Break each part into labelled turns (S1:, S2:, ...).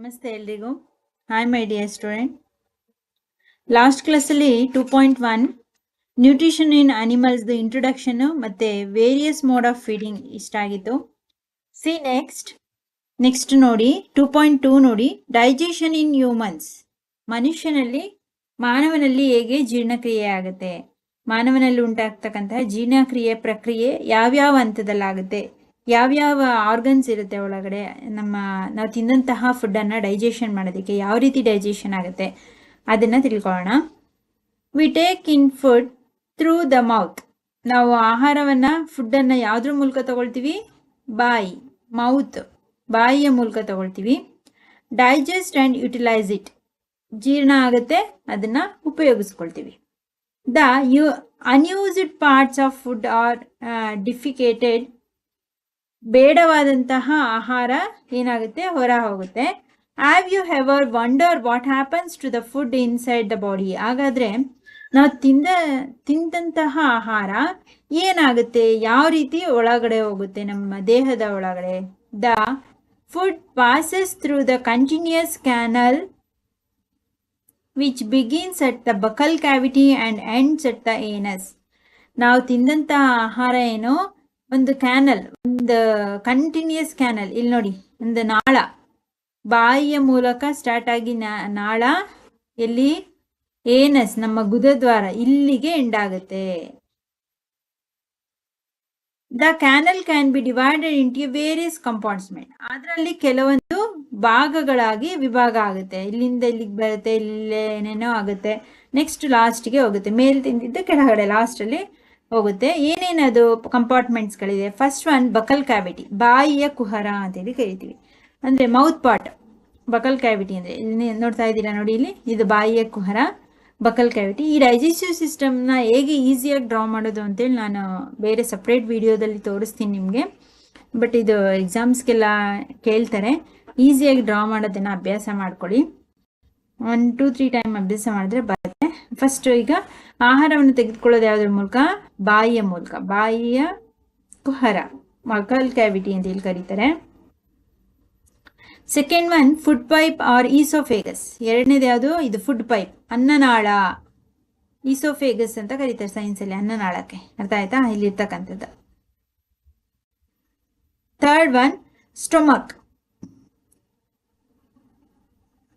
S1: ನಮಸ್ತೆ ಎಲ್ರಿಗೂ. Hi my dear student last ಕ್ಲಾಸಲ್ಲಿ two point one nutrition in ಅನಿಮಲ್ಸ್ದು ಇಂಟ್ರೊಡಕ್ಷನ್ನು ಮತ್ತು ವೇರಿಯಸ್ ಮೋಡ್ ಆಫ್ ಫೀಡಿಂಗ್ ಇಷ್ಟ ಆಗಿತ್ತು. ಸಿ ನೆಕ್ಸ್ಟ್ ನೆಕ್ಸ್ಟ್ ನೋಡಿ ಟೂ ಪಾಯಿಂಟ್ ಟೂ ನೋಡಿ ಡೈಜೆಷನ್ ಇನ್ ಹ್ಯೂಮನ್ಸ್ ಮನುಷ್ಯನಲ್ಲಿ, ಮಾನವನಲ್ಲಿ ಹೇಗೆ ಜೀರ್ಣಕ್ರಿಯೆ ಆಗುತ್ತೆ? ಮಾನವನಲ್ಲಿ ಉಂಟಾಗ್ತಕ್ಕಂತಹ ಜೀರ್ಣಕ್ರಿಯೆ ಪ್ರಕ್ರಿಯೆ ಯಾವ್ಯಾವ ಹಂತದಲ್ಲಾಗುತ್ತೆ? ಯಾವ್ಯಾವ ಆರ್ಗನ್ಸ್ ಇರುತ್ತೆ ಒಳಗಡೆ? ನಮ್ಮ, ನಾವು ತಿಂದಂತಹ ಫುಡ್ಡನ್ನು ಡೈಜೆಷನ್ ಮಾಡೋದಕ್ಕೆ ಯಾವ ರೀತಿ ಡೈಜೆಷನ್ ಆಗುತ್ತೆ? ಅದನ್ನು ತಿಳ್ಕೊಳ್ಳೋಣ. We take in food through the mouth ನಾವು ಆಹಾರವನ್ನು ಫುಡ್ಡನ್ನು ಯಾವುದ್ರ ಮೂಲಕ ತಗೊಳ್ತೀವಿ? ಬಾಯಿ ಮೌತ್ ಬಾಯಿಯ ಮೂಲಕ ತಗೊಳ್ತೀವಿ. ಡೈಜೆಸ್ಟ್ ಆ್ಯಂಡ್ ಯುಟಿಲೈಸ್ ಇಟ್ ಜೀರ್ಣ ಆಗುತ್ತೆ, ಅದನ್ನು ಉಪಯೋಗಿಸ್ಕೊಳ್ತೀವಿ. The you unused parts of food are defecated ಬೇಡವಾದಂತಹ ಆಹಾರ ಏನಾಗುತ್ತೆ? ಹೊರ ಹೋಗುತ್ತೆ have you ever wonder what happens to the food inside the body ಹಾಗಾದರೆ ನಾವು ತಿಂದ, ತಿಂದಂತಹ ಆಹಾರ ಏನಾಗುತ್ತೆ? ಯಾವ ರೀತಿ ಒಳಗಡೆ ಹೋಗುತ್ತೆ? ನಮ್ಮ ದೇಹದ ಒಳಗಡೆ. The food passes through the continuous canal which begins at the buccal cavity and ends at the anus ನಾವು ತಿಂದಂತಹ ಆಹಾರ ಏನು? ಒಂದು ಕ್ಯಾನಲ್ ಒಂದು ಕಂಟಿನ್ಯೂಸ್ ಕ್ಯಾನಲ್ ಇಲ್ಲಿ ನೋಡಿ, ಒಂದು ನಾಳ. ಬಾಯಿಯ ಮೂಲಕ ಸ್ಟಾರ್ಟ್ ಆಗಿ ನಾಳ, ಎಲ್ಲಿ? ಏನಸ್ ನಮ್ಮ ಗುದದ್ವಾರ, ಇಲ್ಲಿಗೆ ಎಂಡ್ ಆಗುತ್ತೆ. The canal can be divided into various compartment ಅದರಲ್ಲಿ ಕೆಲವೊಂದು ಭಾಗಗಳಾಗಿ ವಿಭಾಗ ಆಗುತ್ತೆ. ಇಲ್ಲಿಂದ ಇಲ್ಲಿಗೆ ಬರುತ್ತೆ, ಇಲ್ಲೇ ಏನೇನೋ ಆಗುತ್ತೆ. ನೆಕ್ಸ್ಟ್ ಲಾಸ್ಟ್ಗೆ ಹೋಗುತ್ತೆ. ಮೇಲ್ ತಿಂದಿದ್ದು ಕೆಳಗಡೆ ಲಾಸ್ಟಲ್ಲಿ ಹೋಗುತ್ತೆ. ಏನೇನದು ಕಂಪಾರ್ಟ್ಮೆಂಟ್ಸ್ಗಳಿದೆ ಫಸ್ಟ್ ಒನ್ ಬಕಲ್ ಕ್ಯಾವಿಟಿ ಬಾಯಿಯ ಕುಹರ ಅಂತೇಳಿ ಕರಿತೀವಿ. ಅಂದರೆ ಮೌತ್ ಪಾಟ್ ಬಕಲ್ ಕ್ಯಾವಿಟಿ ಅಂದರೆ ನೋಡ್ತಾ ಇದ್ದೀರಾ ನೋಡಿ ಇಲ್ಲಿ? ಇದು ಬಾಯಿಯ ಕುಹರ ಬಕಲ್ ಕ್ಯಾವಿಟಿ ಈ ಡೈಜೆಸ್ಟಿವ್ ಸಿಸ್ಟಮ್ನ ಹೇಗೆ ಈಸಿಯಾಗಿ ಡ್ರಾ ಮಾಡೋದು ಅಂತೇಳಿ ನಾನು ಬೇರೆ ಸಪ್ರೇಟ್ ವಿಡಿಯೋದಲ್ಲಿ ತೋರಿಸ್ತೀನಿ ನಿಮಗೆ. ಬಟ್ ಇದು ಎಕ್ಸಾಮ್ಸ್ಗೆಲ್ಲ ಕೇಳ್ತಾರೆ. ಈಸಿಯಾಗಿ ಡ್ರಾ ಮಾಡೋದನ್ನು ಅಭ್ಯಾಸ ಮಾಡ್ಕೊಳ್ಳಿ. ಒನ್ ಟೂ ತ್ರೀ ಟೈಮ್ ಅಭ್ಯಾಸ ಮಾಡಿದ್ರೆ ಫಸ್ಟ್ ಈಗ ಆಹಾರವನ್ನು ತೆಗೆದುಕೊಳ್ಳೋದು ಯಾವುದ್ರ ಮೂಲಕ? ಬಾಯಿಯ ಮೂಲಕ. ಬಾಯಿಯ ಕುಹರ. ಮಕಲ್ ಕ್ಯಾವಿಟಿ ಅಂತ ಹೇಳಿ ಕರೀತಾರೆ. Second one food pipe or oesophagus ಎರಡನೇದು ಯಾವುದು? ಇದು ಫುಡ್ ಪೈಪ್ ಅನ್ನನಾಳ. ಈಸೋಫೇಗಸ್ ಅಂತ ಕರೀತಾರೆ ಸೈನ್ಸಲ್ಲಿ ಅನ್ನನಾಳಕ್ಕೆ. ಅರ್ಥ ಆಯ್ತಾ? ಇಲ್ಲಿರ್ತಕ್ಕಂಥದ್ದು ಥರ್ಡ್ ಒನ್ ಸ್ಟೊಮಕ್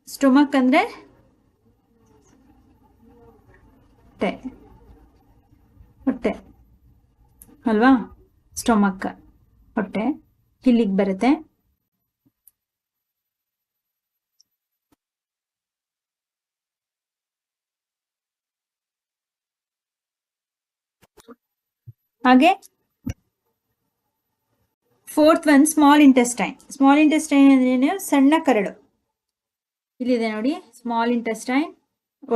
S1: ಸ್ಟೊಮಕ್ ಅಂದರೆ? ಹೊಟ್ಟೆ. ಹೊಟ್ಟೆ. ಅಲ್ವಾ? ಸ್ಟೊಮಕ್. ಹೊಟ್ಟೆ. ಇಲ್ಲಿಗೆ ಬರುತ್ತೆ. ಹಾಗೆ? Fourth one small intestine small intestine ಅಂದ್ರೆ ಸಣ್ಣ ಕರಡು. ಇಲ್ಲಿದೆ ನೋಡಿ. ಸ್ಮಾಲ್ ಇಂಟೆಸ್ಟೈನ್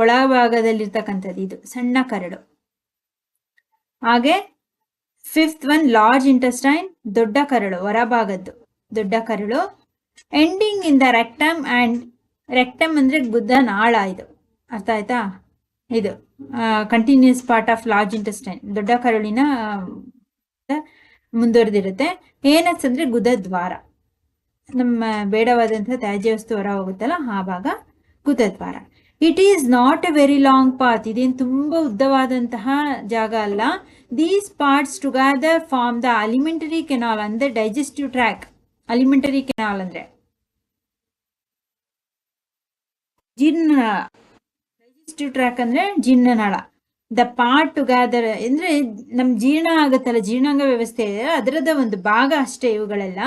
S1: ಒಳಭಾಗದಲ್ಲಿರ್ತಕ್ಕಂಥದ್ದು ಇದು, ಸಣ್ಣ ಕರಡು. ಹಾಗೆ ಫಿಫ್ತ್ ಒನ್ ಲಾರ್ಜ್ ಇಂಟೆಸ್ಟೈನ್ ದೊಡ್ಡ ಕರಳು, ಹೊರಭಾಗದ್ದು. ದೊಡ್ಡ ಕರಳು ಎಂಡಿಂಗ್ ಇಂದ ರೆಕ್ಟಮ್ ಆ್ಯಂಡ್ ರೆಕ್ಟಮ್ ಅಂದರೆ ಗುದ್ದ ನಾಳ ಇದು. ಅರ್ಥ ಆಯ್ತಾ? ಇದು continuous part of large intestine ದೊಡ್ಡ ಕರುಳಿನ ಮುಂದುವರೆದಿರುತ್ತೆ. ಏನಸ್ ಅಂದರೆ ಗುದದ್ವಾರ. ನಮ್ಮ ಬೇಡವಾದಂಥ ತ್ಯಾಜ್ಯ ವಸ್ತು ಹೊರ ಹೋಗುತ್ತಲ್ಲ ಆ ಭಾಗ ಗುದದ್ವಾರ. It is not a very long path ಇದೇನು ತುಂಬ ಉದ್ದವಾದಂತಹ ಜಾಗ ಅಲ್ಲ. These parts together form the alimentary canal ಅಂದರೆ ಡೈಜೆಸ್ಟಿವ್ ಟ್ರ್ಯಾಕ್ ಅಲಿಮೆಂಟರಿ ಕೆನಾಲ್ ಅಂದರೆ ಜೀರ್ಣ ಡೈಜೆಸ್ಟಿವ್ ಟ್ರ್ಯಾಕ್ ಅಂದರೆ ಜೀರ್ಣನಾಳ ದ ಪಾರ್ಟ್ ಟುಗೆದರ್ ಅಂದರೆ ನಮ್ಮ ಜೀರ್ಣ ಆಗುತ್ತಲ್ಲ, ಜೀರ್ಣಾಂಗ ವ್ಯವಸ್ಥೆ ಅದರದ ಒಂದು ಭಾಗ ಅಷ್ಟೇ ಇವುಗಳೆಲ್ಲ.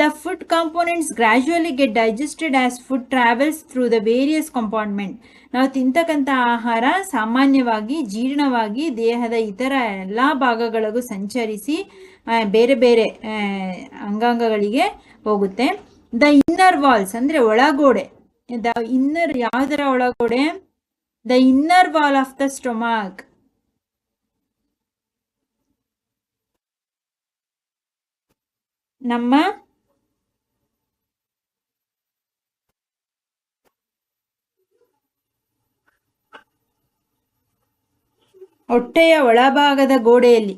S1: The food components gradually get digested as food travels through the various compartment ನಾವು ತಿಂತಕ್ಕಂಥ ಆಹಾರ ಸಾಮಾನ್ಯವಾಗಿ, ಜೀರ್ಣವಾಗಿ ದೇಹದ ಇತರ ಎಲ್ಲ ಭಾಗಗಳಿಗೂ ಸಂಚರಿಸಿ ಬೇರೆ ಬೇರೆ ಅಂಗಾಂಗಗಳಿಗೆ ಹೋಗುತ್ತೆ. ದ ಇನ್ನರ್ ವಾಲ್ಸ್ ಅಂದರೆ ಒಳಗೋಡೆ. ದ ಇನ್ನರ್ ಯಾವುದರ ಒಳಗೋಡೆ? The inner wall of the stomach ನಮ್ಮ ಹೊಟ್ಟೆಯ ಒಳಭಾಗದ ಗೋಡೆಯಲ್ಲಿ.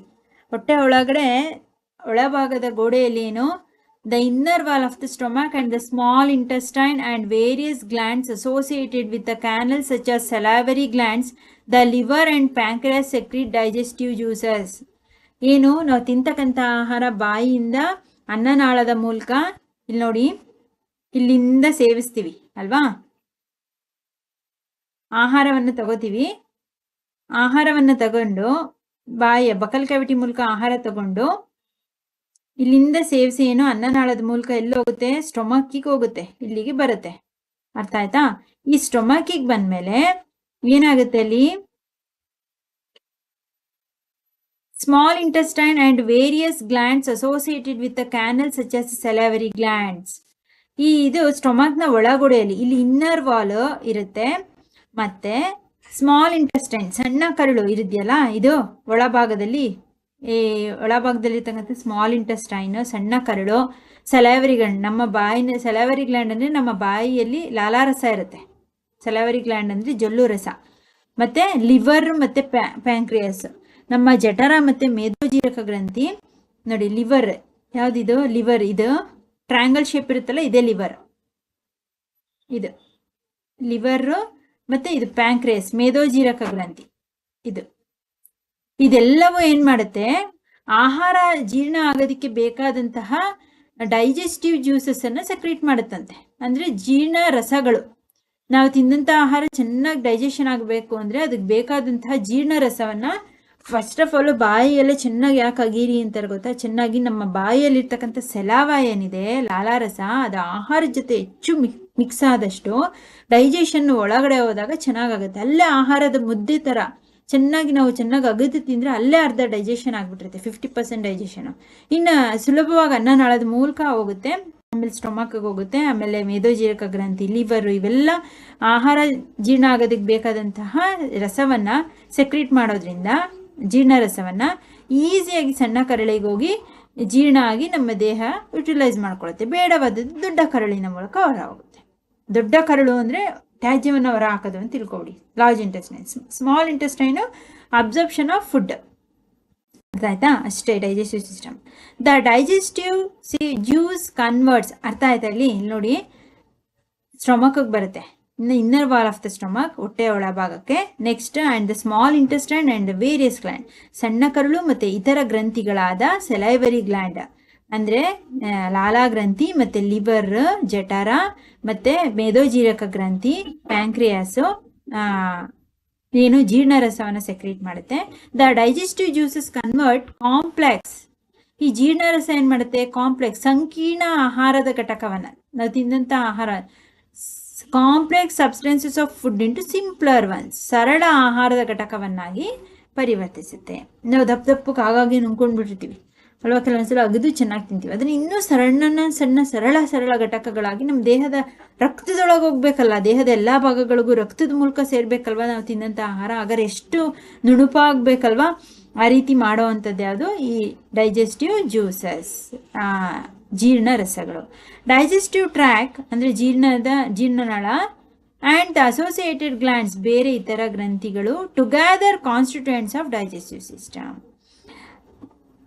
S1: ಹೊಟ್ಟೆ ಒಳಗಡೆ, ಒಳಭಾಗದ ಗೋಡೆಯಲ್ಲಿ ಏನು? The inner wall of the stomach and the small intestine and various glands associated with the canal such as salivary glands the liver and pancreas secrete digestive juices ಏನು? ನಾವು ತಿಂತಕ್ಕಂಥ ಆಹಾರ ಬಾಯಿಯಿಂದ ಅನ್ನನಾಳದ ಮೂಲಕ ಇಲ್ಲಿ ನೋಡಿ, ಇಲ್ಲಿಂದ ಸೇವಿಸ್ತೀವಿ, ಅಲ್ವಾ? ಆಹಾರವನ್ನು ತಗೋತೀವಿ. ಆಹಾರವನ್ನು ತಗೊಂಡು, ಬಾಯ, ಬಕಲ್ ಕ್ಯಾವಿಟಿ ಮೂಲಕ ಆಹಾರ ತಗೊಂಡು, ಇಲ್ಲಿಂದ ಸೇವಿಸಿ ಏನು ಅನ್ನನಾಳದ ಮೂಲಕ ಎಲ್ಲೋಗುತ್ತೆ ಸ್ಟೊಮಕ್ಕಿಗೆ ಹೋಗುತ್ತೆ. ಇಲ್ಲಿಗೆ ಬರುತ್ತೆ. ಅರ್ಥ ಆಯ್ತಾ? ಈ ಸ್ಟೊಮಕ್ಕಿಗೆ ಬಂದ್ಮೇಲೆ ಏನಾಗುತ್ತೆ ಅಲ್ಲಿ? Small intestine and various glands associated with the canal such as salivary glands. ಈ ಇದು ಸ್ಟೊಮಕ್ನ ಒಳಗೊಡೆಯಲ್ಲಿ, ಇಲ್ಲಿ ಇನ್ನರ್ ವಾಲ್ ಇರುತ್ತೆ. ಮತ್ತೆ ಸ್ಮಾಲ್ ಇಂಟೆಸ್ಟೈನ್ ಸಣ್ಣ ಕರುಳು ಇರಿದೆಯಲ್ಲ, ಇದು ಒಳಭಾಗದಲ್ಲಿ ಈ ಒಳಭಾಗದಲ್ಲಿ ಇರ್ತಕ್ಕಂಥ ಸ್ಮಾಲ್ ಇಂಟೆಸ್ಟೈನ್ ಸಣ್ಣ ಕರಳು ಸಲೈವರಿ ಗ್ಲ್ಯಾಂಡ್ ನಮ್ಮ ಬಾಯಿನ ಸಲೈವರಿ ಗ್ಲ್ಯಾಂಡ್ ಅಂದರೆ ನಮ್ಮ ಬಾಯಿಯಲ್ಲಿ ಲಾಲಾರಸ ಇರುತ್ತೆ. ಸಲೈವರಿ ಗ್ಲ್ಯಾಂಡ್ ಅಂದರೆ ಜೊಲ್ಲು ರಸ. ಮತ್ತೆ ಲಿವರ್ ಮತ್ತೆ ಪ್ಯಾಂಕ್ರಿಯಸ್ ನಮ್ಮ ಜಠರ ಮತ್ತು ಮೇಧೋಜೀರಕ ಗ್ರಂಥಿ, ನೋಡಿ ಲಿವರ್ ಯಾವುದಿದು? ಲಿವರ್ ಇದು ಟ್ರ್ಯಾಂಗಲ್ ಶೇಪ್ ಇರುತ್ತಲ್ಲ, ಇದೇ ಲಿವರ್ ಇದು. ಲಿವರ್ ಮತ್ತೆ ಇದು ಪ್ಯಾಂಕ್ರೇಸ್ ಮೇಧೋಜೀರಕ ಗ್ರಂಥಿ. ಇದು. ಇದೆಲ್ಲವೂ ಏನ್ ಮಾಡುತ್ತೆ? ಆಹಾರ ಜೀರ್ಣ ಆಗೋದಕ್ಕೆ ಬೇಕಾದಂತಹ ಡೈಜೆಸ್ಟಿವ್ ಜ್ಯೂಸಸ್ ಅನ್ನ ಸಕ್ರೀಟ್ ಮಾಡುತ್ತಂತೆ. ಅಂದ್ರೆ ಜೀರ್ಣ ರಸಗಳು. ನಾವು ತಿಂದಂತ ಆಹಾರ ಚೆನ್ನಾಗಿ ಡೈಜೆಷನ್ ಆಗಬೇಕು ಅಂದ್ರೆ ಅದಕ್ಕೆ ಬೇಕಾದಂತಹ ಜೀರ್ಣ ರಸವನ್ನ ಫಸ್ಟ್ ಆಫ್ ಆಲ್ ಬಾಯಿಯಲ್ಲೇ ಚೆನ್ನಾಗಿ ಯಾಕೆ ಅಗೀರಿ ಅಂತಾರೆ ಗೊತ್ತಾ? ಚೆನ್ನಾಗಿ ನಮ್ಮ ಬಾಯಿಯಲ್ಲಿರ್ತಕ್ಕಂಥ ಸೆಲಾವ ಏನಿದೆ? ಲಾಲಾರಸ, ಅದು ಆಹಾರದ ಜೊತೆ ಹೆಚ್ಚು ಮಿಕ್ಸ್ ಆದಷ್ಟು ಡೈಜೆಷನ್ ಒಳಗಡೆ ಹೋದಾಗ ಚೆನ್ನಾಗಾಗುತ್ತೆ. ಅಲ್ಲೇ ಆಹಾರದ ಮುದ್ದೆ ಥರ ಚೆನ್ನಾಗಿ ನಾವು ಚೆನ್ನಾಗಿ ಅಗದು ತಿಂದರೆ ಅಲ್ಲೇ ಅರ್ಧ ಡೈಜೆಷನ್ ಆಗಿಬಿಟ್ಟಿರುತ್ತೆ ಫಿಫ್ಟಿ ಪರ್ಸೆಂಟ್ ಡೈಜೆಷನ್ ಇನ್ನು ಸುಲಭವಾಗಿ ಅನ್ನ ನಾಳದ ಮೂಲಕ ಹೋಗುತ್ತೆ. ಆಮೇಲೆ ಸ್ಟೊಮಕ್ಗೆ ಹೋಗುತ್ತೆ, ಆಮೇಲೆ ಮೇದೋಜೀರಕ ಗ್ರಂಥಿ ಲಿವರು ಇವೆಲ್ಲ ಆಹಾರ ಜೀರ್ಣ ಆಗೋದಕ್ಕೆ ಬೇಕಾದಂತಹ ರಸವನ್ನ ಸೆಕ್ರೀಟ್ ಮಾಡೋದ್ರಿಂದ, ಜೀರ್ಣ ರಸವನ್ನ ಈಸಿಯಾಗಿ ಸಣ್ಣ ಕರಳಿಗೆ ಹೋಗಿ ಜೀರ್ಣ ಆಗಿ ನಮ್ಮ ದೇಹ ಯುಟಿಲೈಸ್ ಮಾಡ್ಕೊಳ್ಳುತ್ತೆ ಬೇಡವಾದದ್ದು ದೊಡ್ಡ ಕರಳಿನ ಮೂಲಕ ಹೊರ ಹೋಗುತ್ತೆ ದೊಡ್ಡ ಕರಳು ಅಂದರೆ ತ್ಯಾಜ್ಯವನ್ನು ಹೊರ ಹಾಕೋದು ಅಂತ ತಿಳ್ಕೊಬಿಡಿ large intestine small intestine absorption of food ಅರ್ಥ ಆಯ್ತಾ ಅಷ್ಟೇ ಡೈಜೆಸ್ಟಿವ್ ಸಿಸ್ಟಮ್ ದ ಡೈಜೆಸ್ಟಿವ್ ಸಿ ಜ್ಯೂಸ್ ಕನ್ವರ್ಟ್ಸ್ ಅರ್ಥ ಆಯ್ತಾ ಇಲ್ಲಿ? ಇಲ್ಲಿ ನೋಡಿ. ಸ್ಟೊಮಕ್ಗೆ ಬರುತ್ತೆ. ಇನ್ನು inner wall of the stomach ಹೊಟ್ಟೆ ಒಳಭಾಗಕ್ಕೆ next and the small intestine and the various gland ಸಣ್ಣ ಕರಳು ಮತ್ತು ಇತರ ಗ್ರಂಥಿಗಳಾದ ಸೆಲೈವರಿ ಗ್ಲ್ಯಾಂಡ್ ಅಂದರೆ ಲಾಲಾ ಗ್ರಂಥಿ ಮತ್ತು ಲಿವರ್, ಜಠರ ಮತ್ತು ಮೇಧೋಜೀರಕ ಗ್ರಂಥಿ, ಪ್ಯಾಂಕ್ರಿಯಾಸು ಏನು ಜೀರ್ಣರಸವನ್ನು ಸೆಕ್ರೇಟ್ ಮಾಡುತ್ತೆ. The digestive juices convert complex ಈ ಜೀರ್ಣರಸ ಏನು ಮಾಡುತ್ತೆ? ಕಾಂಪ್ಲೆಕ್ಸ್ ಸಂಕೀರ್ಣ ಆಹಾರದ ಘಟಕವನ್ನು. ನಾವು ತಿಂದಂಥ ಆಹಾರ. Complex substances of food into simpler ones ಸರಳ ಆಹಾರದ ಘಟಕವನ್ನಾಗಿ ಪರಿವರ್ತಿಸುತ್ತೆ. ನಾವು ದಪ್ಪ ದಪ್ಪಕ್ಕೆ ಆಗಾಗ್ಗೆ ನುಂಗ್ಕೊಂಡ್ಬಿಟ್ಟಿರ್ತೀವಿ ಅಲ್ವಾ ಕೆಲವೊಂದ್ಸಲ ಅಗದು ಚೆನ್ನಾಗಿ ತಿಂತೀವಿ. ಅದನ್ನ ಇನ್ನೂ ಸಣ್ಣ ಸಣ್ಣ ಸರಳ ಸರಳ ಘಟಕಗಳಾಗಿ ನಮ್ಮ ದೇಹದ ರಕ್ತದೊಳಗೆ ಹೋಗ್ಬೇಕಲ್ಲ, ದೇಹದ ಎಲ್ಲ ಭಾಗಗಳಿಗೂ ರಕ್ತದ ಮೂಲಕ ಸೇರ್ಬೇಕಲ್ವಾ ನಾವು ತಿನ್ನಂಥ ಆಹಾರ? ಹಾಗಾದ್ರೆ ಎಷ್ಟು ನುಣುಪಾಗಬೇಕಲ್ವಾ? ಆ ರೀತಿ ಮಾಡೋ ಅಂಥದ್ದು ಯಾವುದು? ಈ ಡೈಜೆಸ್ಟಿವ್ ಜ್ಯೂಸಸ್ ಜೀರ್ಣ ರಸಗಳು. ಡೈಜೆಸ್ಟಿವ್ ಟ್ರ್ಯಾಕ್ ಅಂದರೆ ಜೀರ್ಣದ, ಜೀರ್ಣನಾಳ ಆ್ಯಂಡ್ ದ ಅಸೋಸಿಯೇಟೆಡ್ ಗ್ಲ್ಯಾಂಡ್ಸ್ ಬೇರೆ ಇತರ ಗ್ರಂಥಿಗಳು together constituents of digestive system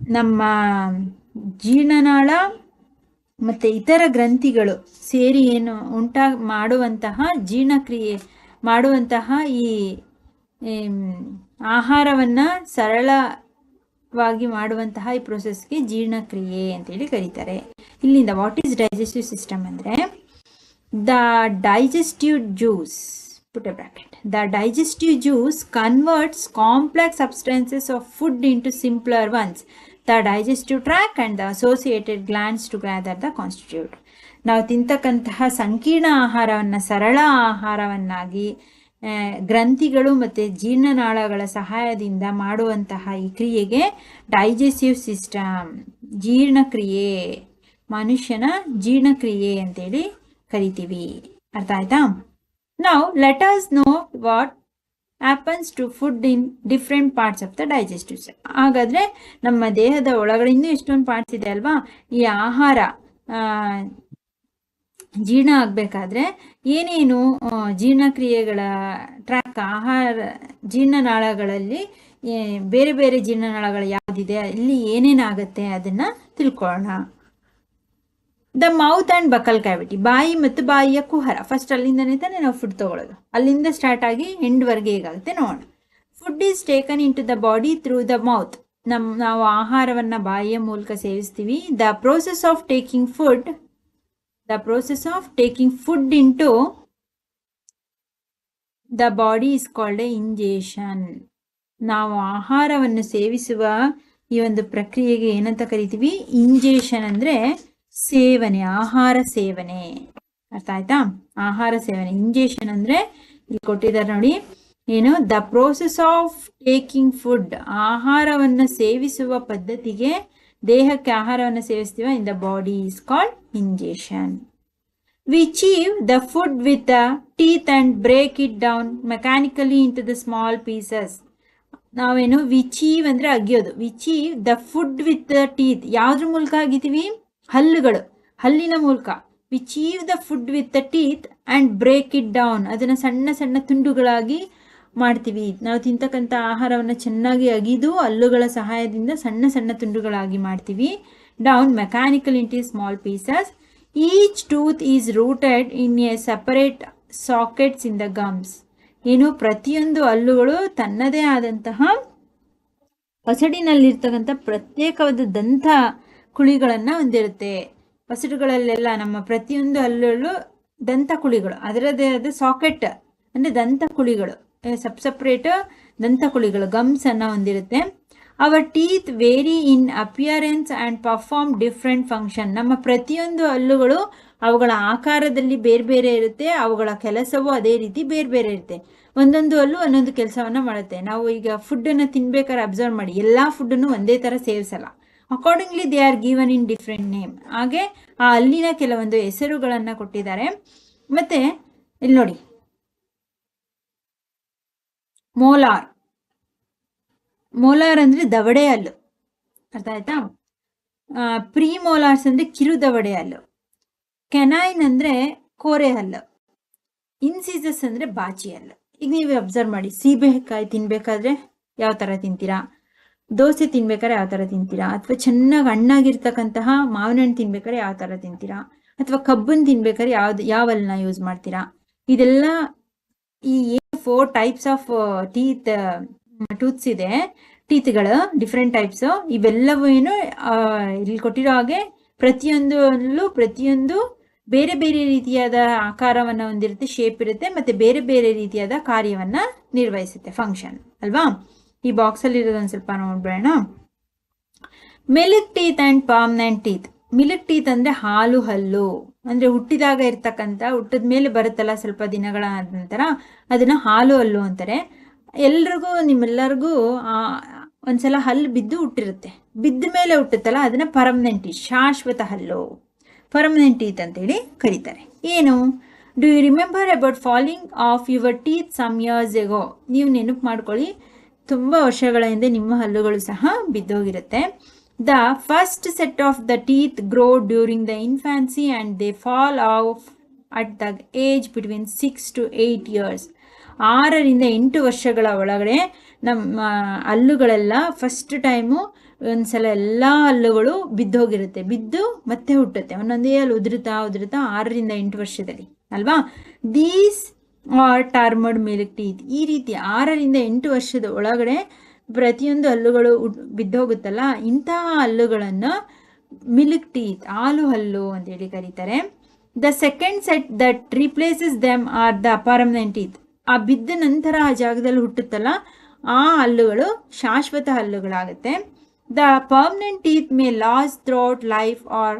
S1: ನಮ್ಮ ಜೀರ್ಣನಾಳ ಮತ್ತು ಇತರ ಗ್ರಂಥಿಗಳು ಸೇರಿ ಏನು ಉಂಟಾ ಮಾಡುವಂತಹ ಜೀರ್ಣಕ್ರಿಯೆ, ಮಾಡುವಂತಹ ಈ ಆಹಾರವನ್ನು ಸರಳವಾಗಿ ಮಾಡುವಂತಹ ಈ ಪ್ರೊಸೆಸ್ಗೆ ಜೀರ್ಣಕ್ರಿಯೆ ಅಂತೇಳಿ ಕರೀತಾರೆ ಇಲ್ಲಿಂದ ವಾಟ್ ಈಸ್ ಡೈಜೆಸ್ಟಿವ್ ಸಿಸ್ಟಮ್ ಅಂದರೆ the digestive juice put a bracket. The digestive juice converts complex substances of food into simpler. The digestive tract and the associated glands together the constitute. ನಾವು ತಿಂತಕ್ಕಂತಹ ಸಂಕೀರ್ಣ ಆಹಾರವನ್ನು, ಸರಳ ಆಹಾರವನ್ನಾಗಿ ಗ್ರಂಥಿಗಳು ಮತ್ತು ಜೀರ್ಣನಾಳಗಳ ಸಹಾಯದಿಂದ ಮಾಡುವಂತಹ ಈ ಕ್ರಿಯೆಗೆ ಡೈಜೆಸ್ಟಿವ್ ಸಿಸ್ಟಮ್ ಜೀರ್ಣಕ್ರಿಯೆ, ಮನುಷ್ಯನ ಜೀರ್ಣಕ್ರಿಯೆ ಅಂತೇಳಿ ಕರಿತೀವಿ ಅರ್ಥ ಆಯ್ತಾ ನಾವು let us know what happens to food in different parts of the digestive ಹಾಗಾದರೆ ನಮ್ಮ ದೇಹದ ಒಳಗಡೆ ಇನ್ನೂ ಎಷ್ಟೊಂದು ಪಾರ್ಟ್ಸ್ ಇದೆ ಅಲ್ವಾ? ಈ ಆಹಾರ ಜೀರ್ಣ ಆಗಬೇಕಾದ್ರೆ ಏನೇನು ಜೀರ್ಣಕ್ರಿಯೆಗಳ ಟ್ರ್ಯಾಕ್ ಆಹಾರ ಜೀರ್ಣನಾಳಗಳಲ್ಲಿ ಬೇರೆ ಬೇರೆ ಜೀರ್ಣನಾಳಗಳು ಯಾವುದಿದೆ ಇಲ್ಲಿ ಏನೇನಾಗುತ್ತೆ ಅದನ್ನು ತಿಳ್ಕೊಳ್ಳೋಣ. The mouth and buccal cavity ಬಾಯಿ ಮತ್ತು ಬಾಯಿಯ ಕುಹರ. ಫಸ್ಟ್ ಅಲ್ಲಿಂದನೇ ತಾನೆ ನಾವು ಫುಡ್ ತಗೊಳ್ಳೋದು. ಅಲ್ಲಿಂದ ಸ್ಟಾರ್ಟ್ ಆಗಿ ಎಂಡ್ವರೆಗೆ ಹೇಗಾಗುತ್ತೆ ನೋಡೋಣ. Food is taken into the body through the mouth ನಮ್ಮ ನಾವು ಆಹಾರವನ್ನು ಬಾಯಿಯ ಮೂಲಕ ಸೇವಿಸ್ತೀವಿ. The process of taking food the process of taking food into the body is called a ingestion ನಾವು ಆಹಾರವನ್ನು ಸೇವಿಸುವ ಈ ಒಂದು ಪ್ರಕ್ರಿಯೆಗೆ ಏನಂತ ಕರಿತೀವಿ? ಇಂಜೇಷನ್ ಅಂದ್ರೆ ಸೇವನೆ, ಆಹಾರ ಸೇವನೆ. ಅರ್ಥ ಆಯ್ತಾ? ಆಹಾರ ಸೇವನೆ. ಇಂಜೆಕ್ಷನ್ ಅಂದ್ರೆ ಇಲ್ಲಿ ಕೊಟ್ಟಿದ್ದಾರೆ ನೋಡಿ. ಏನು? The process of taking food ಆಹಾರವನ್ನು ಸೇವಿಸುವ ಪದ್ಧತಿಗೆ ದೇಹಕ್ಕೆ ಆಹಾರವನ್ನು ಸೇವಿಸ್ತೀವ? In the body is called injection we chew the food with the teeth and break it down mechanically into the small pieces ನಾವೇನು ವಿಚೀವ್ ಅಂದ್ರೆ ಅಗಿಯೋದು. We chew the food with the teeth ಯಾವ್ದ್ರ ಮೂಲಕ ಅಗಿತೀವಿ? ಹಲ್ಲುಗಳು, ಹಲ್ಲಿನ ಮೂಲಕ. We chew the food with the teeth and break it down ಅದನ್ನು ಸಣ್ಣ ಸಣ್ಣ ತುಂಡುಗಳಾಗಿ ಮಾಡ್ತೀವಿ. ನಾವು ತಿಂತಕ್ಕಂಥ ಆಹಾರವನ್ನು ಚೆನ್ನಾಗಿ ಅಗಿದು ಹಲ್ಲುಗಳ ಸಹಾಯದಿಂದ ಸಣ್ಣ ಸಣ್ಣ ತುಂಡುಗಳಾಗಿ ಮಾಡ್ತೀವಿ. Down mechanical into small pieces each tooth is rooted in a separate sockets in the gums ಏನು? ಪ್ರತಿಯೊಂದು ಹಲ್ಲುಗಳು ತನ್ನದೇ ಆದಂತಹ ಹೊಸಡಿನಲ್ಲಿರ್ತಕ್ಕಂಥ ಪ್ರತ್ಯೇಕವಾದ ದಂತ ಕುಳಿಗಳನ್ನು ಹೊಂದಿರುತ್ತೆ. ಪಸಡುಗಳಲ್ಲೆಲ್ಲ ನಮ್ಮ ಪ್ರತಿಯೊಂದು ಹಲ್ಲುಗಳು ದಂತ ಕುಳಿಗಳು. ಅದರದೇ ಆದ ಸಾಕೆಟ್ ಅಂದರೆ ದಂತ ಕುಳಿಗಳು. ಸಪ್ ಸಪ್ರೇಟ್ ದಂತ ಕುಳಿಗಳು ಗಮ್ಸ್ ಅನ್ನು ಹೊಂದಿರುತ್ತೆ. Our teeth vary in appearance and perform different function ನಮ್ಮ ಪ್ರತಿಯೊಂದು ಹಲ್ಲುಗಳು ಅವುಗಳ ಆಕಾರದಲ್ಲಿ ಬೇರೆ ಬೇರೆ ಇರುತ್ತೆ, ಅವುಗಳ ಕೆಲಸವೂ ಅದೇ ರೀತಿ ಬೇರೆ ಬೇರೆ ಇರುತ್ತೆ. ಒಂದೊಂದು ಹಲ್ಲು ಒಂದೊಂದು ಕೆಲಸವನ್ನು ಮಾಡುತ್ತೆ. ನಾವು ಈಗ ಫುಡ್ಡನ್ನು ತಿನ್ಬೇಕಾದ್ರೆ ಅಬ್ಸರ್ವ್ ಮಾಡಿ. ಎಲ್ಲ ಫುಡ್ಡನ್ನು ಒಂದೇ ಥರ ಸೇವಿಸಲ್ಲ. Accordingly they are given in different name ಹಾಗೆ, ಆ ಅಲ್ಲಿನ ಕೆಲವೊಂದು ಹೆಸರುಗಳನ್ನು ಕೊಟ್ಟಿದ್ದಾರೆ. ಮತ್ತೆ, ಇಲ್ಲಿ ನೋಡಿ. ಮೋಲಾರ್. ಮೋಲಾರ್ ಅಂದ್ರೆ ದವಡೆ ಹಲ್ಲು. ಅರ್ಥ ಆಯ್ತಾ? ಪ್ರೀ ಮೋಲಾರ್ಸ್ ಅಂದ್ರೆ ಕಿರು ದವಡೆ ಹಲ್ಲು. ಕೆನೈನ್ ಅಂದ್ರೆ ಕೋರೆ ಹಲ್ಲು. ಇನ್ಸೀಸಸ್ ಅಂದ್ರೆ ಬಾಚಿ ಹಲ್ಲು. ಈಗ ನೀವು ಅಬ್ಸರ್ವ್ ಮಾಡಿ. ಸೀಬೆಕಾಯಿ, ತಿನ್ಬೇಕಾದ್ರೆ ಯಾವ ಥರ ತಿಂತೀರಾ? ದೋಸೆ ತಿನ್ಬೇಕಾದ್ರೆ ಯಾವ ಥರ ತಿಂತೀರಾ? ಅಥವಾ ಚೆನ್ನಾಗಿ ಹಣ್ಣಾಗಿರ್ತಕ್ಕಂತಹ ಮಾವಿನ ಹಣ್ಣು ತಿನ್ಬೇಕಾದ್ರೆ ಯಾವ ಥರ ತಿಂತೀರಾ? ಅಥವಾ ಕಬ್ಬನ್ನು ತಿನ್ಬೇಕಾದ್ರೆ ಯಾವ್ದು, ಯಾವ ಹಲ್ಲನ್ನ ಯೂಸ್ ಮಾಡ್ತೀರಾ? ಇದೆಲ್ಲ ಈ ಏನು four types of teeth tooths ಇದೆ. ಟೀತ್ಗಳು ಡಿಫ್ರೆಂಟ್ ಟೈಪ್ಸ್ ಇವೆಲ್ಲವೂ ಏನು ಇಲ್ಲಿ ಕೊಟ್ಟಿರೋ ಹಾಗೆ ಪ್ರತಿಯೊಂದಲ್ಲೂ ಪ್ರತಿಯೊಂದು ಬೇರೆ ಬೇರೆ ರೀತಿಯಾದ ಆಕಾರವನ್ನು ಹೊಂದಿರುತ್ತೆ ಶೇಪ್ ಇರುತ್ತೆ, ಮತ್ತೆ ಬೇರೆ ಬೇರೆ ರೀತಿಯಾದ ಕಾರ್ಯವನ್ನ ನಿರ್ವಹಿಸುತ್ತೆ ಫಂಕ್ಷನ್ ಅಲ್ವಾ? ಈ ಬಾಕ್ಸಲ್ಲಿ ಇರೋದೊಂದು ಸ್ವಲ್ಪ ನೋಡ್ಬೇಡ milk teeth and permanent teeth. Milk teeth ಅಂದ್ರೆ ಹಾಲು ಹಲ್ಲು. ಅಂದ್ರೆ ಹುಟ್ಟಿದಾಗ ಇರ್ತಕ್ಕಂಥ, ಹುಟ್ಟಿದ ಮೇಲೆ ಬರುತ್ತಲ್ಲ ಸ್ವಲ್ಪ ದಿನಗಳ ನಂತರ, ಅದನ್ನ ಹಾಲು ಹಲ್ಲು ಅಂತಾರೆ. ಎಲ್ರಿಗೂ, ನಿಮ್ಮೆಲ್ಲರಿಗೂ ಒಂದ್ಸಲ ಹಲ್ಲು ಬಿದ್ದು ಹುಟ್ಟಿರುತ್ತೆ. ಬಿದ್ದ ಮೇಲೆ ಹುಟ್ಟುತ್ತಲ್ಲ, ಅದನ್ನ ಪರ್ಮನೆಂಟ್ ಟೀತ್, ಶಾಶ್ವತ ಹಲ್ಲು. ಪರ್ಮನೆಂಟ್ ಟೀತ್ ಅಂತೇಳಿ ಕರೀತಾರೆ. ಏನು? Do you remember about falling off your teeth some years ago ನೀವು ನೆನಪು ಮಾಡ್ಕೊಳ್ಳಿ. ತುಂಬ ವರ್ಷಗಳ ಹಿಂದೆ ನಿಮ್ಮ ಹಲ್ಲುಗಳು ಸಹ ಬಿದ್ದೋಗಿರುತ್ತೆ. The first set of the teeth grow during the infancy and they fall off at the age between six to eight years ಆರರಿಂದ ಎಂಟು ವರ್ಷಗಳ ಒಳಗಡೆ ನಮ್ಮ ಹಲ್ಲುಗಳೆಲ್ಲ ಫಸ್ಟ್ ಟೈಮು ಒಂದ್ಸಲ ಎಲ್ಲ ಹಲ್ಲುಗಳು ಬಿದ್ದೋಗಿರುತ್ತೆ. ಬಿದ್ದು ಮತ್ತೆ ಹುಟ್ಟುತ್ತೆ. ಒಂದೊಂದೇ ಹಲ್ಲು ಉದುರುತ್ತಾ ಉದುರುತ್ತಾ ಆರರಿಂದ ಎಂಟು ವರ್ಷದಲ್ಲಿ. ಅಲ್ವಾ? These termed milk teeth. ಈ ರೀತಿ ಆರರಿಂದ ಎಂಟು ವರ್ಷದ ಒಳಗಡೆ ಪ್ರತಿಯೊಂದು ಹಲ್ಲುಗಳು ಬಿದ್ದೋಗುತ್ತಲ್ಲ, ಇಂತಹ ಹಲ್ಲುಗಳನ್ನು ಮಿಲ್ಕ್ ಟೀತ್, ಹಾಲು ಹಲ್ಲು ಅಂತೇಳಿ ಕರೀತಾರೆ. The second set that replaces them are the permanent teeth. ಆ ಬಿದ್ದ ನಂತರ ಆ ಜಾಗದಲ್ಲಿ ಹುಟ್ಟುತ್ತಲ್ಲ, ಆ ಹಲ್ಲುಗಳು ಶಾಶ್ವತ ಹಲ್ಲುಗಳಾಗುತ್ತೆ. The permanent teeth may lose throughout life or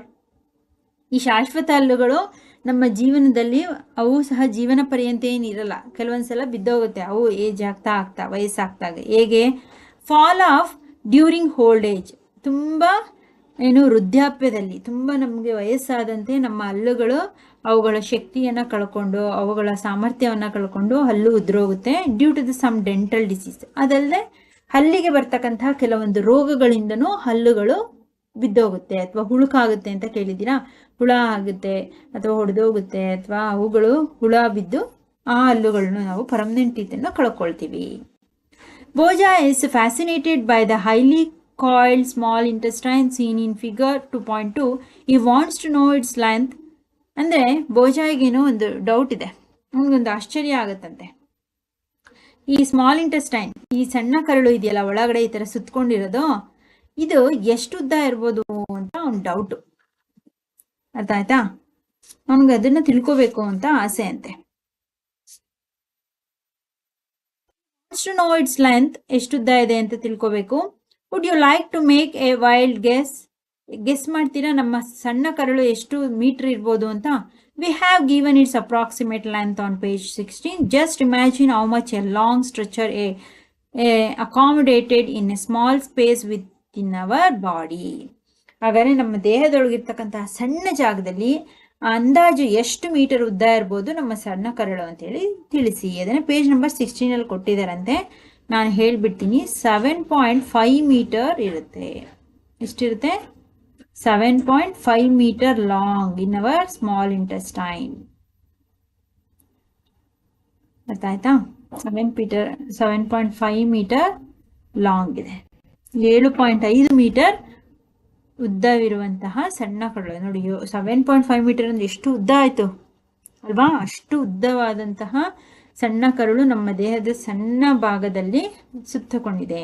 S1: ಈ ಶಾಶ್ವತ ಹಲ್ಲುಗಳು ನಮ್ಮ ಜೀವನದಲ್ಲಿ ಅವು ಸಹ ಜೀವನ ಪರ್ಯಂತ ಏನಿರಲ್ಲ. ಕೆಲವೊಂದ್ಸಲ ಬಿದ್ದೋಗುತ್ತೆ. ಅವು ಏಜ್ ಆಗ್ತಾ ಆಗ್ತಾ, ವಯಸ್ಸಾಗ್ತಾಗ. ಹೇಗೆ? Fall off during old age ತುಂಬ ಏನು ವೃದ್ಧಾಪ್ಯದಲ್ಲಿ, ತುಂಬ ನಮಗೆ ವಯಸ್ಸಾದಂತೆ ನಮ್ಮ ಹಲ್ಲುಗಳು ಅವುಗಳ ಶಕ್ತಿಯನ್ನು ಕಳ್ಕೊಂಡು, ಅವುಗಳ ಸಾಮರ್ಥ್ಯವನ್ನು ಕಳ್ಕೊಂಡು ಹಲ್ಲು ಉದ್ರೋಗುತ್ತೆ due to the some dental disease ಅದಲ್ಲದೆ ಹಲ್ಲಿಗೆ ಬರ್ತಕ್ಕಂತಹ ಕೆಲವೊಂದು ರೋಗಗಳಿಂದನೂ ಹಲ್ಲುಗಳು ಬಿದ್ದೋಗುತ್ತೆ ಅಥವಾ ಹುಳುಕಾಗುತ್ತೆ ಅಂತ ಕೇಳಿದ್ದೀರಾ? ಹುಳ ಆಗುತ್ತೆ ಅಥವಾ ಹೊಡೆದೋಗುತ್ತೆ ಅಥವಾ ಅವುಗಳು ಹುಳ ಬಿದ್ದು ಆ ಹಲ್ಲುಗಳನ್ನು ನಾವು ಪರ್ಮನೆಂಟ್ ಟೀತನ್ನು ಕಳ್ಕೊಳ್ತೀವಿ. Boojho is fascinated by the highly coiled small intestine seen in figure two point two he wants to know its length ಅಂದರೆ ಬೋಜಾಗೇನೋ ಒಂದು ಡೌಟ್ ಇದೆ. ಅವನಿಗೊಂದು ಆಶ್ಚರ್ಯ ಆಗುತ್ತಂತೆ. ಈ ಸ್ಮಾಲ್ ಇಂಟೆಸ್ಟೈನ್ ಈ ಸಣ್ಣ ಕರಳು ಇದೆಯಲ್ಲ ಒಳಗಡೆ ಈ ಥರ ಸುತ್ಕೊಂಡಿರೋದು? ಇದು ಎಷ್ಟು ಉದ್ದ ಇರ್ಬೋದು ಅಂತ ಒಂದು ಡೌಟ್ ಅರ್ಥ ಆಯ್ತಾ? ಅವನಿಗೆ ಅದನ್ನ ತಿಳ್ಕೋಬೇಕು ಅಂತ ಆಸೆ ಅಂತೆ. ನೋ ಇಟ್ಸ್ ಲೆಂತ್ ಎಷ್ಟು ಉದ್ದ ಇದೆ ಅಂತ ತಿಳ್ಕೋಬೇಕು. Would you like to make a wild guess guess ಮಾಡ್ತೀರಾ? ನಮ್ಮ ಸಣ್ಣ ಕರಳು ಎಷ್ಟು ಮೀಟರ್ ಇರ್ಬೋದು ಅಂತ? We have given its approximate length on page sixteen just imagine how much a long structure a accommodated in a small space within our body ಹಾಗಾದ್ರೆ ನಮ್ಮ ದೇಹದೊಳಗಿರ್ತಕ್ಕಂತಹ ಸಣ್ಣ ಜಾಗದಲ್ಲಿ ಅಂದಾಜು ಎಷ್ಟು ಮೀಟರ್ ಉದ್ದ ಇರ್ಬೋದು ನಮ್ಮ ಸಣ್ಣ ಕರಳು ಅಂತೇಳಿ ತಿಳಿಸಿ. ಅದನ್ನ ಪೇಜ್ ನಂಬರ್ ಸಿಕ್ಸ್ಟೀನ್ ಅಲ್ಲಿ ಕೊಟ್ಟಿದ್ದಾರಂತೆ ನಾನು ಹೇಳ್ಬಿಡ್ತೀನಿ ಸೆವೆನ್ ಪಾಯಿಂಟ್ ಫೈವ್ ಮೀಟರ್ ಇರುತ್ತೆ. ಎಷ್ಟಿರುತ್ತೆ? Seven point five metre long in our small intestine ಗೊತ್ತಾಯ್ತಾ seven metre seven point five metre long ಇದೆ. ಏಳು ಪಾಯಿಂಟ್ ಐದು ಮೀಟರ್ ಉದ್ದವಿರುವಂತಹ ಸಣ್ಣ ಕಡಲ ನೋಡಿ ಸೆವೆನ್ ಪಾಯಿಂಟ್ ಫೈವ್ ಮೀಟರ್ ಅಂದ್ರೆ ಎಷ್ಟು ಉದ್ದ ಆಯ್ತು? ಅಲ್ವಾ? ಅಷ್ಟು ಉದ್ದವಾದಂತಹ ಸಣ್ಣ ಕರುಳು ನಮ್ಮ ದೇಹದ ಸಣ್ಣ ಭಾಗದಲ್ಲಿ ಸುತ್ತಕೊಂಡಿದೆ.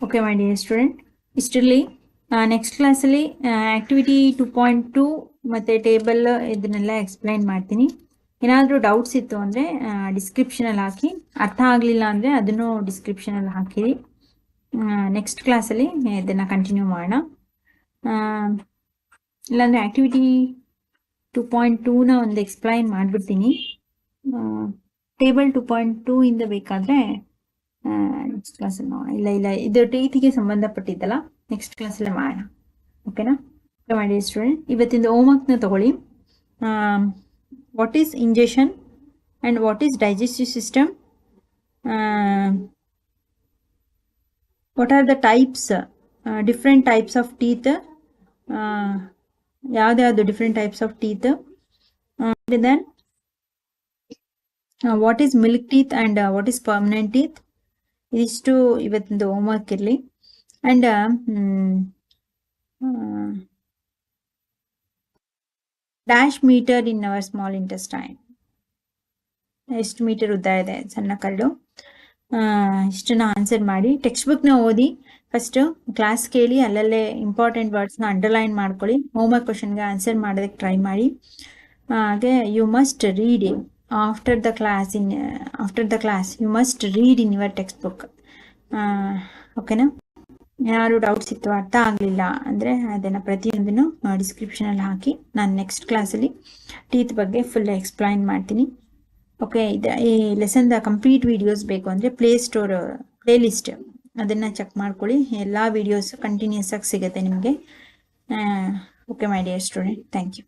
S1: ಓಕೆ ಮೈ ಡಿಯರ್ ಸ್ಟೂಡೆಂಟ್ ಇಷ್ಟರಲ್ಲಿ ನೆಕ್ಸ್ಟ್ ಕ್ಲಾಸಲ್ಲಿ ಆ್ಯಕ್ಟಿವಿಟಿ ಟು ಪಾಯಿಂಟ್ ಟು ಮತ್ತು ಟೇಬಲ್ ಇದನ್ನೆಲ್ಲ ಎಕ್ಸ್ಪ್ಲೈನ್ ಮಾಡ್ತೀನಿ. ಏನಾದರೂ ಡೌಟ್ಸ್ ಇತ್ತು ಅಂದರೆ ಡಿಸ್ಕ್ರಿಪ್ಷನಲ್ಲಿ ಹಾಕಿ. ಅರ್ಥ ಆಗಲಿಲ್ಲ ಅಂದರೆ ಅದನ್ನು ಡಿಸ್ಕ್ರಿಪ್ಷನಲ್ಲಿ ಹಾಕಿರಿ. ನೆಕ್ಸ್ಟ್ ಕ್ಲಾಸಲ್ಲಿ ಇದನ್ನು ಕಂಟಿನ್ಯೂ ಮಾಡೋಣ. ಇಲ್ಲಾಂದರೆ ಆ್ಯಕ್ಟಿವಿಟಿ ಟು ಪಾಯಿಂಟ್ ಟೂನ ಒಂದು ಎಕ್ಸ್ಪ್ಲೈನ್ ಮಾಡಿಬಿಡ್ತೀನಿ. ಟೇಬಲ್ ಟು ಪಾಯಿಂಟ್ ಟೂ ಇಂದ ಬೇಕಾದರೆ ನೆಕ್ಸ್ಟ್ ಕ್ಲಾಸಲ್ಲಿ ಇಲ್ಲ ಇಲ್ಲ, ಇದು ಟೀತಿಗೆ ಸಂಬಂಧಪಟ್ಟಿದ್ದಲ್ಲ. ನೆಕ್ಸ್ಟ್ ಕ್ಲಾಸಲ್ಲೇ ಮಾಡೋಣ. ಓಕೆನಾ ಮಾಡಿ ಸ್ಟೂಡೆಂಟ್ ಇವತ್ತಿಂದ ಹೋಮ್ವರ್ಕ್ನ ತಗೊಳ್ಳಿ. What is ingestion and what is digestive system what are the types different types of teeth ಯಾವ್ದ್ಯಾವುದು different types of teeth then what is milk teeth and what is permanent teeth ಇದಿಷ್ಟು ಇವತ್ತಿಂದು homework ಇರಲಿ. And dash meter in our small intestine ಎಷ್ಟು metre ಉದ್ದ ಇದೆ, ಸಣ್ಣ ಕರಡು ಇಷ್ಟನ್ನ answer ಮಾಡಿ. ಟೆಕ್ಸ್ಟ್ ಬುಕ್ನ ಓದಿ ಫಸ್ಟು ಕ್ಲಾಸ್ ಕೇಳಿ, ಅಲ್ಲಲ್ಲೇ ಇಂಪಾರ್ಟೆಂಟ್ ವರ್ಡ್ಸ್ನ ಅಂಡರ್ಲೈನ್ ಮಾಡ್ಕೊಳ್ಳಿ. ಹೋಮ್ವರ್ಕ್ ಕ್ವಶನ್ಗೆ ಆನ್ಸರ್ ಮಾಡೋದಕ್ಕೆ ಟ್ರೈ ಮಾಡಿ. ಹಾಗೆ you must read after the class in after the class you must read in your text book ಓಕೆನಾ ಯಾರು ಡೌಟ್ಸ್ ಇತ್ತು ಅರ್ಥ ಆಗಲಿಲ್ಲ ಅಂದರೆ ಅದನ್ನು ಪ್ರತಿಯೊಂದನ್ನು ಡಿಸ್ಕ್ರಿಪ್ಷನಲ್ಲಿ ಹಾಕಿ ನಾನು ನೆಕ್ಸ್ಟ್ ಕ್ಲಾಸಲ್ಲಿ ಟೀತ್ ಬಗ್ಗೆ ಫುಲ್ ಎಕ್ಸ್ಪ್ಲೈನ್ ಮಾಡ್ತೀನಿ. ಓಕೆ ಇದು ಈ ಲೆಸನ್ದ ಕಂಪ್ಲೀಟ್ ವೀಡಿಯೋಸ್ ಬೇಕು ಅಂದರೆ ಪ್ಲೇ ಸ್ಟೋರ್ ಪ್ಲೇ ಲಿಸ್ಟ್ ಅದನ್ನು ಚೆಕ್ ಮಾಡ್ಕೊಳ್ಳಿ. ಎಲ್ಲ ವೀಡಿಯೋಸ್ ಕಂಟಿನ್ಯೂಸ್ ಆಗಿ ಸಿಗುತ್ತೆ ನಿಮಗೆ. Okay my dear student thank you